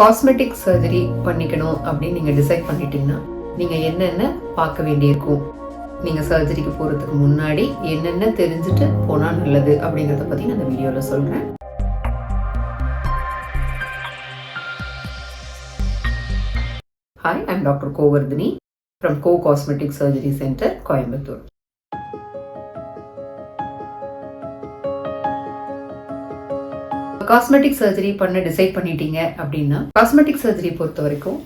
Cosmetic surgery பண்ணிக்கணும் அப்படின்னு நீங்கள் டிசைட் பண்ணிட்டீங்கன்னா நீங்கள் என்னென்ன பார்க்க வேண்டியிருக்கும்? நீங்கள் சர்ஜரிக்கு போகிறதுக்கு முன்னாடி என்னென்ன தெரிஞ்சுட்டு போனால் நல்லது அப்படிங்கிறத பற்றி நான் இந்த வீடியோவில் சொல்கிறேன் hi I'm doctor Govardhini from Go cosmetic surgery centre Coimbatore. Cosmetic surgery பண்ண டிசைட் பண்ணிட்டீங்க அப்படின்னா காஸ்மெட்டிக் சர்ஜரி பொறுத்த வரைக்கும்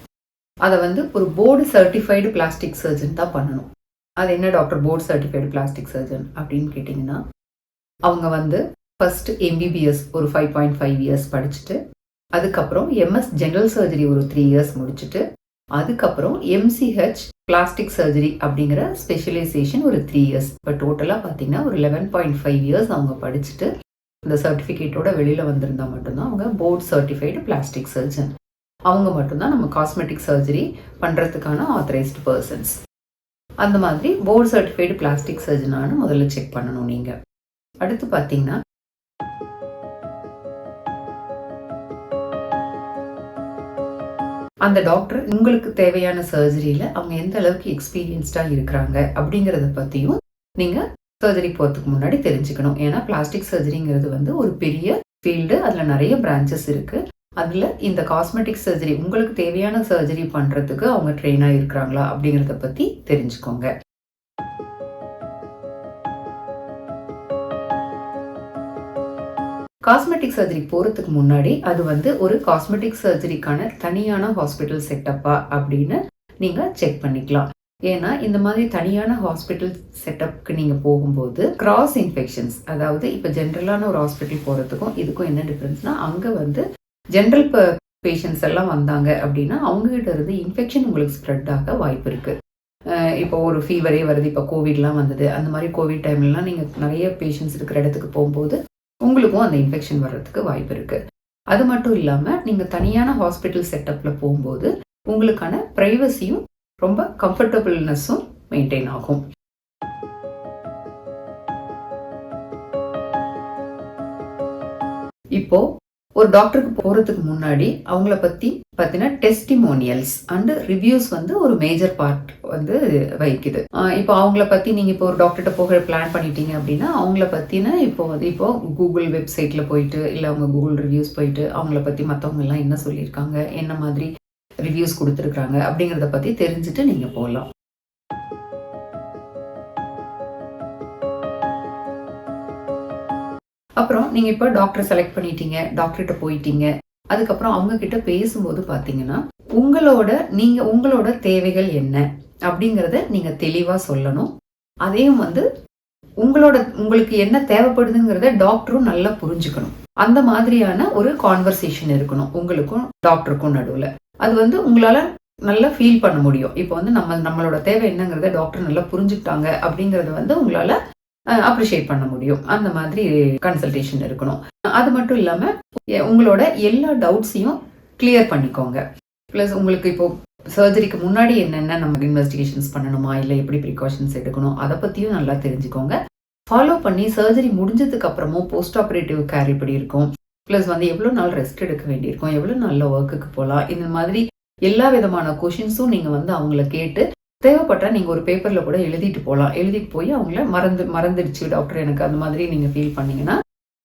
அதை வந்து ஒரு போர்டு சர்டிஃபைடு பிளாஸ்டிக் சர்ஜன் தான் பண்ணணும். அது என்ன doctor board certified plastic surgeon அப்படின்னு கேட்டிங்கன்னா அவங்க வந்து ஃபர்ஸ்ட் எம்பிபிஎஸ் ஒரு ஃபைவ் பாயிண்ட் ஃபைவ் இயர்ஸ் படிச்சுட்டு அதுக்கப்புறம் எம்எஸ் ஜென்ரல் சர்ஜரி ஒரு த்ரீ இயர்ஸ் முடிச்சுட்டு அதுக்கப்புறம் எம்சிஹெச் பிளாஸ்டிக் சர்ஜரி அப்படிங்கிற ஸ்பெஷலைசேஷன் ஒரு த்ரீ இயர்ஸ் இப்போ டோட்டலாக பார்த்தீங்கன்னா ஒரு லெவன் பாயிண்ட் ஃபைவ் இயர்ஸ் அவங்க படிச்சுட்டு இந்த சர்டிஃபிகேட்டோட வெளியில் வந்திருந்தா மட்டும்தான் அவங்க போர்ட் சர்டிஃபைடு பிளாஸ்டிக் சர்ஜன் அவங்க மட்டும்தான் நம்ம காஸ்மெட்டிக் சர்ஜரி பண்ணுறதுக்கான ஆத்தரைஸ்டு பர்சன்ஸ் அந்த மாதிரி போர்டு சர்டிஃபைடு பிளாஸ்டிக் சர்ஜனானு முதல்ல செக் பண்ணணும் நீங்கள் அடுத்து பார்த்தீங்கன்னா அந்த டாக்டர் உங்களுக்கு தேவையான சர்ஜரியில் அவங்க எந்த அளவுக்கு எக்ஸ்பீரியன்ஸ்டாக இருக்கிறாங்க அப்படிங்கிறத பற்றியும் நீங்கள் சர்ஜரி போகிறதுக்கு முன்னாடி தெரிஞ்சுக்கணும். ஏன்னா பிளாஸ்டிக் சர்ஜரிங்கிறது வந்து ஒரு பெரிய ஃபீல்டு அதில் நிறைய பிரான்ச்சஸ் இருக்குது அதில் இந்த காஸ்மெட்டிக் சர்ஜரி உங்களுக்கு தேவையான சர்ஜரி பண்ணுறதுக்கு அவங்க ட்ரெயினாக இருக்கிறாங்களா அப்படிங்கிறத பற்றி தெரிஞ்சுக்கோங்க. காஸ்மெட்டிக் சர்ஜரி போகிறதுக்கு முன்னாடி அது வந்து ஒரு காஸ்மெட்டிக் சர்ஜரிக்கான தனியான ஹாஸ்பிட்டல் செட்டப்பா அப்படின்னு நீங்கள் செக் பண்ணிக்கலாம். ஏன்னா இந்த மாதிரி தனியான ஹாஸ்பிட்டல் செட்டப்க்கு நீங்கள் போகும்போது கிராஸ் இன்ஃபெக்ஷன்ஸ் அதாவது இப்போ ஜென்ரலான ஒரு ஹாஸ்பிட்டல் போகிறதுக்கும் இதுக்கும் என்ன டிஃப்ரென்ஸ்னால் அங்கே வந்து ஜென்ரல் பேஷண்ட்ஸ் எல்லாம் வந்தாங்க அப்படின்னா அவங்ககிட்ட இருந்து இன்ஃபெக்ஷன் உங்களுக்கு ஸ்ப்ரெட் ஆக வாய்ப்பு இருக்குது இப்போ ஒரு ஃபீவரே வருது இப்போ கோவிட்லாம் வந்தது அந்த மாதிரி கோவிட் டைம்லலாம் நீங்கள் நிறைய பேஷண்ட்ஸ் இருக்கிற இடத்துக்கு போகும்போது உங்களுக்கும் அந்த இன்ஃபெக்ஷன் வர்றதுக்கு வாய்ப்பு இருக்குது அது மட்டும் இல்லாமல் நீங்கள் தனியான ஹாஸ்பிட்டல் செட்டப்பில் போகும்போது உங்களுக்கான ப்ரைவசியும் ரொம்ப கம்ஃபர்டபுள்னஸும் மெயின்டைன் ஆகும். இப்போ ஒரு டாக்டருக்கு போகிறதுக்கு முன்னாடி அவங்கள பற்றி பார்த்தீங்கன்னா டெஸ்டிமோனியல்ஸ் அண்ட் ரிவ்யூஸ் வந்து ஒரு மேஜர் பார்ட் வந்து வகிக்குது. இப்போ அவங்கள பற்றி நீங்கள் இப்போ ஒரு டாக்டர்கிட்ட போக பிளான் பண்ணிட்டீங்க அப்படின்னா அவங்கள பற்றின இப்போ வந்து இப்போ கூகுள் வெப்சைட்டில் போயிட்டு இல்லை அவங்க கூகுள் ரிவ்யூஸ் போயிட்டு அவங்கள பற்றி மற்றவங்க எல்லாம் என்ன சொல்லியிருக்காங்க என்ன மாதிரி ரிவ்யூஸ் கொடுத்துருக்காங்க அப்படிங்கிறத பற்றி தெரிஞ்சுட்டு நீங்கள் போகலாம் அப்புறம் நீங்கள் இப்போ டாக்டரை செலக்ட் பண்ணிட்டீங்க டாக்டர்கிட்ட போயிட்டீங்க. அதுக்கப்புறம் அவங்க கிட்ட பேசும்போது பார்த்தீங்கன்னா உங்களோட நீங்கள் உங்களோட தேவைகள் என்ன அப்படிங்கிறத நீங்கள் தெளிவாக சொல்லணும். அதையும் வந்து உங்களோட உங்களுக்கு என்ன தேவைப்படுதுங்கிறத டாக்டரும் நல்லா புரிஞ்சுக்கணும். அந்த மாதிரியான ஒரு கான்வர்சேஷன் இருக்கணும் உங்களுக்கும் டாக்டருக்கும் நடுவில். அது வந்து உங்களால் நல்லா ஃபீல் பண்ண முடியும். இப்போ வந்து நம்ம நம்மளோட தேவை என்னங்கிறத டாக்டர் நல்லா புரிஞ்சுக்கிட்டாங்க அப்படிங்கறத வந்து உங்களால் அப்ரிஷியேட் பண்ண முடியும். அந்த மாதிரி கன்சல்டேஷன் இருக்கணும். அது மட்டும் இல்லாமல் உங்களோட எல்லா டவுட்ஸையும் கிளியர் பண்ணிக்கோங்க. ப்ளஸ் உங்களுக்கு இப்போ சர்ஜரிக்கு முன்னாடி என்னென்ன நம்ம இன்வெஸ்டிகேஷன்ஸ் பண்ணணுமா? இல்லை எப்படி ப்ரிகாஷன்ஸ் எடுக்கணும்? அதை பற்றியும் நல்லா தெரிஞ்சுக்கோங்க. ஃபாலோ பண்ணி சர்ஜரி முடிஞ்சதுக்கு அப்புறமும் போஸ்ட் ஆப்ரேட்டிவ் கேர் இப்படி இருக்கும்? ப்ளஸ் வந்து எவ்வளோ நாள் ரெஸ்ட் எடுக்க வேண்டியிருக்கும் எவ்வளோ நல்ல ஒர்க்குக்கு போகலாம் இந்த மாதிரி எல்லா விதமான கொஷின்ஸும் நீங்கள் வந்து அவங்கள கேட்டு தேவைப்பட்டால் நீங்கள் ஒரு பேப்பரில் கூட எழுதிட்டு போகலாம் எழுதிட்டு போய் அவங்கள மறந்து மறந்துடுச்சு டாக்டர் எனக்கு அந்த மாதிரி நீங்கள் ஃபீல் பண்ணீங்கன்னா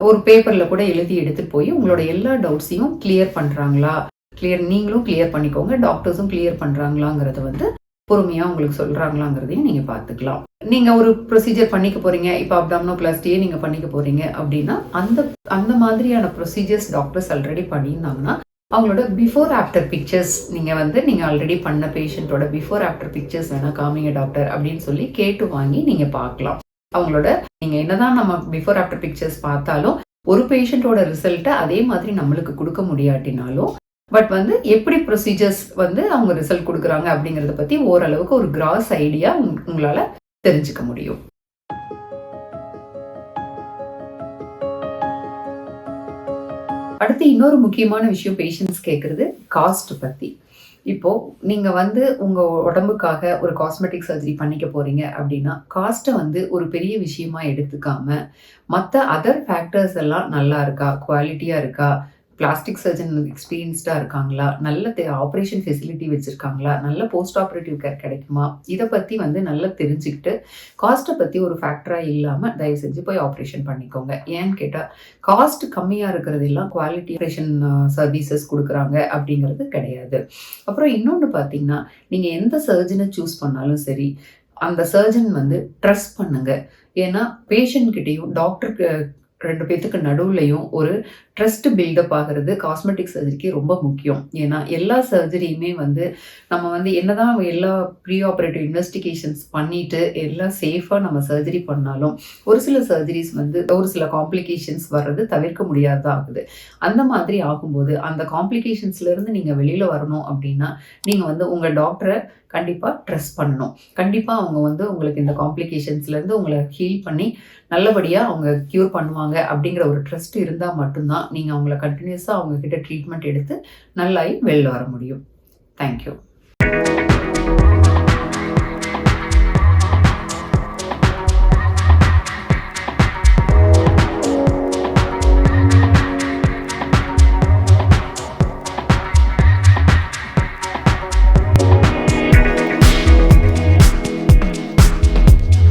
ஒரு பேப்பரில் கூட எழுதி எடுத்துகிட்டு போய் உங்களோட எல்லா டவுட்ஸையும் கிளியர் பண்ணுறாங்களா கிளியர் நீங்களும் கிளியர் பண்ணிக்கோங்க டாக்டர்ஸும் கிளியர் பண்ணுறாங்களாங்கிறத வந்து பொறுமையாக உங்களுக்கு சொல்கிறாங்களாங்கிறதையும் நீங்கள் பார்த்துக்கலாம். நீங்கள் ஒரு ப்ரொசீஜர் பண்ணிக்க போகிறீங்க இப்போ அப்டாம்னோ பிளாஸ்டியே நீங்கள் பண்ணிக்க போகிறீங்க அப்படின்னா அந்த அந்த மாதிரியான ப்ரொசீஜர்ஸ் டாக்டர்ஸ் ஆல்ரெடி பண்ணியிருந்தாங்கன்னா அவங்களோட பிஃபோர் ஆஃப்டர் பிக்சர்ஸ் நீங்கள் வந்து நீங்கள் ஆல்ரெடி பண்ண பேஷண்ட்டோட பிஃபோர் ஆஃப்டர் பிக்சர்ஸ் வேணால் காமிங்க டாக்டர் அப்படின்னு சொல்லி கேட்டு வாங்கி நீங்கள் பார்க்கலாம். அவங்களோட நீங்கள் என்னதான் நம்ம பிஃபோர் ஆஃப்டர் பிக்சர்ஸ் பார்த்தாலும் ஒரு பேஷண்ட்டோட ரிசல்ட்டை அதே மாதிரி நம்மளுக்கு கொடுக்க முடியாட்டினாலும் பட் வந்து எப்படி ப்ரொசீஜர்ஸ் வந்து அவங்க ரிசல்ட் கொடுக்குறாங்க அப்படிங்கிறத பற்றி ஓரளவுக்கு ஒரு கிராஸ் ஐடியா உங்களால் தெரிஞ்சுக்க முடியும். அடுத்து இன்னொரு முக்கியமான விஷயம் பேஷண்ட்ஸ் கேட்குறது காஸ்ட் பற்றி இப்போது நீங்கள் வந்து உங்கள் உடம்புக்காக ஒரு காஸ்மெட்டிக் சர்ஜரி பண்ணிக்க போகிறீங்க அப்படின்னா காஸ்ட்டை வந்து ஒரு பெரிய விஷயமா எடுத்துக்காம மற்ற அதர் ஃபேக்டர்ஸ் எல்லாம் நல்லா இருக்கா குவாலிட்டியாக இருக்கா பிளாஸ்டிக் சர்ஜன் எக்ஸ்பீரியன்ஸ்டாக இருக்காங்களா? நல்ல ஆப்ரேஷன் ஃபெசிலிட்டி வச்சுருக்காங்களா? நல்ல போஸ்ட் ஆப்ரேட்டிவ் கேர் கிடைக்குமா? இதை பற்றி வந்து நல்லா தெரிஞ்சுக்கிட்டு காஸ்ட்டை பற்றி ஒரு ஃபேக்டராக இல்லாமல் தயவு செஞ்சு போய் ஆப்ரேஷன் பண்ணிக்கோங்க. ஏன்னு கேட்டால் காஸ்ட் கம்மியாக இருக்கிறது எல்லாம் குவாலிட்டி ஆப்ரேஷன் சர்வீசஸ் கொடுக்குறாங்க அப்படிங்கிறது கிடையாது. அப்புறம் இன்னொன்று பார்த்தீங்கன்னா நீங்கள் எந்த சர்ஜனை சூஸ் பண்ணாலும் சரி அந்த சர்ஜன் வந்து ட்ரஸ்ட் பண்ணுங்க. ஏன்னா பேஷண்ட் கிட்டேயும் டாக்டருக்கு ரெண்டு பேத்துக்கு நடுவுலையும் ஒரு ட்ரஸ்ட் பில்டப் ஆகிறது காஸ்மெட்டிக் சர்ஜரிக்கு ரொம்ப முக்கியம். ஏன்னா எல்லா சர்ஜரியுமே வந்து நம்ம வந்து என்னதான் எல்லா ப்ரீ ஆப்ரேட்டிவ் இன்வெஸ்டிகேஷன்ஸ் பண்ணிட்டு எல்லாம் சேஃபாக நம்ம சர்ஜரி பண்ணாலும் ஒரு சில சர்ஜரிஸ் வந்து ஒரு சில காம்ப்ளிகேஷன்ஸ் வர்றது தவிர்க்க முடியாததா ஆகுது. அந்த மாதிரி ஆகும்போது அந்த காம்ப்ளிகேஷன்ஸ்லேருந்து நீங்கள் வெளியில் வரணும் அப்படின்னா நீங்கள் வந்து உங்கள் டாக்டரை கண்டிப்பாக ட்ரெஸ் பண்ணணும். கண்டிப்பாக அவங்க வந்து உங்களுக்கு இந்த காம்ப்ளிகேஷன்ஸ்லேருந்து உங்களை ஹீல் பண்ணி நல்லபடியாக அவங்க க்யூர் பண்ணுவாங்க. பண்ணுவாங்க அப்படிங்கிற ஒரு ட்ரஸ்ட் இருந்தால் மட்டும்தான் நீங்கள் அவங்கள கண்டினியூஸாக அவங்கக்கிட்ட ட்ரீட்மெண்ட் எடுத்து நல்லாயி வெளில வர முடியும். தேங்க்யூ